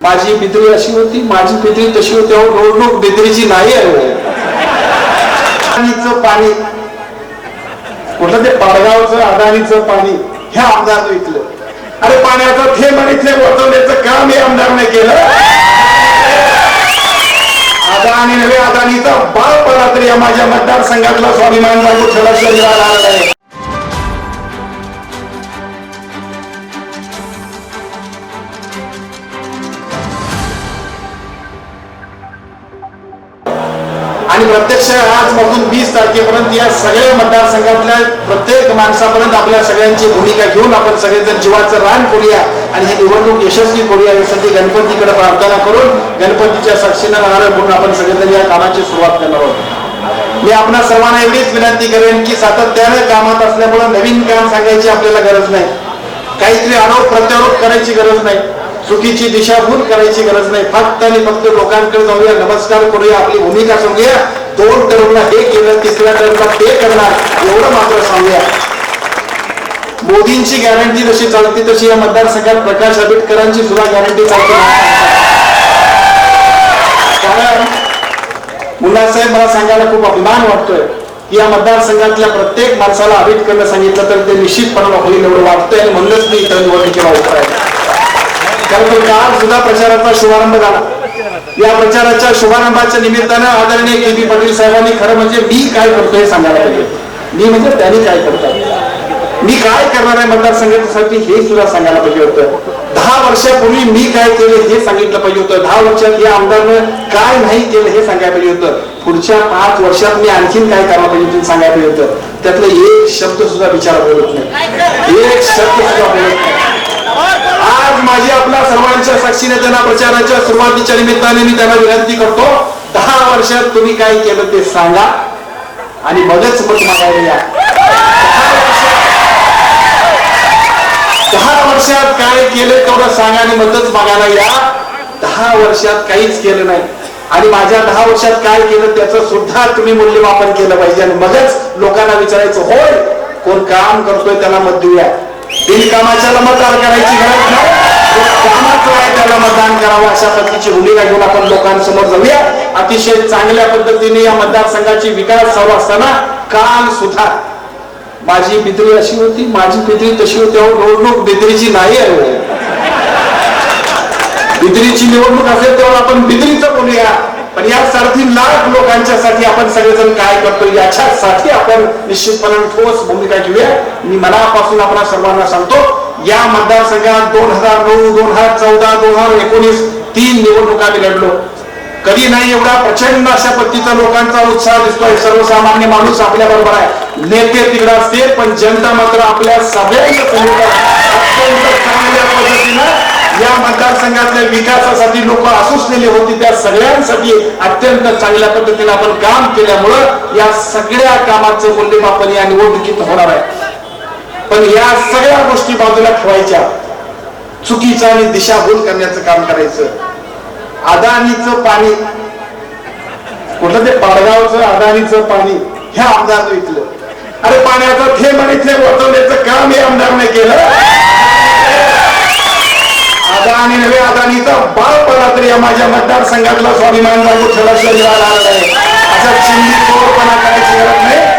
माझी बिद्री अशी होती माझी पितळी तशी होती. अहो निवडणूक बिद्रीची नाही आहे पाणी. कुठलं ते पाडगावचं अडाणीचं पाणी? हे आमदार विकलं अरे पाण्याचं थेंब आणि थेंब वाचवण्याचं काम हे आमदारने केलं. अदानी नव्हे अदानीचा बाळ पडा तरी या माझ्या मतदारसंघातला स्वाभिमान जागू ठेवल्याशिवाय मिळाला नाही आणि प्रत्यक्ष आजपासून वीस तारखेपर्यंत या सगळ्या मतदारसंघातल्या प्रत्येक माणसापर्यंत आपल्या सगळ्यांची भूमिका घेऊन आपण सगळेजण जीवाचं रान करूया आणि हे निवडणूक यशस्वी करूया यासाठी गणपतीकडे प्रार्थना करून गणपतीच्या साक्षीनं राहणार म्हणून आपण सगळेजण या कामाची सुरुवात करणार आहोत. मी आपणा सर्वांना एवढीच विनंती करेन की सातत्याने कामात असल्यामुळे नवीन काम सांगायची आपल्याला गरज नाही. काहीतरी आरोप प्रत्यारोप करायची गरज नाही. चुकीची दिशाभूल करायची गरज नाही. फक्त आणि फक्त लोकांकडे जाऊया. नमस्कार करूया. आपली भूमिका सांगूया. दोन टर्मला हे केलं तिसऱ्या टर्मला ते करणार. एवढं मात्र सांगूया. मोदींची गॅरंटी जशी चालते तशी या मतदारसंघात प्रकाश आंबेडकरांची सुद्धा गॅरंटी चालते. कारण मुलासाहेब मला सांगायला खूप अभिमान वाटतोय की या मतदारसंघातल्या प्रत्येक माणसाला आंबेडकरनं सांगितलं तर ते निश्चितपणाला होईल एवढं वाटतंय आणि म्हणलंच मी इतर निवडणुकीला उभा आहे कारण तर काल सुद्धा प्रचाराचा शुभारंभ झाला. या प्रचाराच्या शुभारंभाच्या निमित्तानं आदरणीय के बी पाटील साहेबांनी खरं म्हणजे मी काय करतोय हे सांगायला पाहिजे. मी म्हणजे त्यांनी काय करतात मी काय करणार आहे मतदारसंघासाठी हे सुद्धा सांगायला पाहिजे होतं. दहा वर्षापूर्वी मी काय केलं हे सांगितलं पाहिजे होतं. दहा वर्षात या आमदारनं काय नाही केलं हे सांगायला पाहिजे होतं. पुढच्या पाच वर्षात मी आणखीन काय करायला पाहिजे होतं सांगायला पाहिजे होतं. त्यातलं एक शब्द सुद्धा विचार बोलत नाही. एक शब्द सुद्धा बोलत नाही. सर्वांच्या साक्षीने त्यांना प्रचाराच्या सुरुवातीच्या निमित्ताने मी त्यांना विनंती करतो दहा वर्षात तुम्ही काय केलं ते सांगा. आणि मगच मत मागायला या. दहा वर्षात- काय केलं तेवढं सांगा आणि मतच मागायला या. दहा वर्षात काहीच केलं नाही. आणि माझ्या दहा वर्षात काय केलं त्याचं सुद्धा तुम्ही मूल्यमापन केलं पाहिजे. आणि मगच लोकांना विचारायचं होय कोण काम करतोय त्याला मत देऊया. बिनकामाच्याला मतदान करायची गरज नाही. त्याला मतदान करावं अशा पद्धतीची भूमिका घेऊन आपण लोकांसमोर जाऊया. अतिशय चांगल्या पद्धतीने या मतदारसंघाची विकास चालू असताना काल सुद्धा माझी पितळी अशी होती माझी पितळी तशी होती. अहो निवडणूक बिद्रीची नाही आहे. बिद्रीची निवडणूक असेल तेव्हा आपण बिद्रीचं बोलूया. पण या सारथी लाख लोकांच्यासाठी आपण सगळेजण काय करतो याच्यासाठी आपण निश्चितपणे ठोस भूमिका घेऊया. मी मनापासून आपण सर्वांना सांगतो या मतदारसंघात दोन हजार नऊ दोन हजार चौदा दोन हजार एकोणीस तीन निवडणुका मी लढलो. कधी नाही एवढा प्रचंड अशा पद्धतीचा लोकांचा उत्साह दिसतोय. सर्वसामान्य माणूस आपल्या बरोबर आहे. नेते तिकडे असते पण जनता मात्र आपल्या सगळ्यांच्या समोर अत्यंत चांगल्या पद्धतीनं या मतदारसंघातल्या विकासासाठी लोक असुसलेली होती. त्या सगळ्यांसाठी अत्यंत चांगल्या पद्धतीने आपण काम केल्यामुळं या सगळ्या कामाचं मूल्यमापन या निवडणुकीत होणार आहे. पण या सगळ्या गोष्टी बाजूला ठेवायच्या. चुकीचं आणि दिशाभूल करण्याचं काम करायचं. अदानीचं पाणी. कुठलं ते पाडगावचं अदानीचं पाणी. हे आमदार विकलं. अरे पाण्याचं थेंब आणि थेंब वाचवण्याचं काम हे आमदारने केलं. अदानी नव्हे अदानीचा बाळ पडला तरी या माझ्या मतदारसंघातला स्वाभिमान जागू शरीराला मिळाला आहे. असा चिंधी करायची गरज नाही.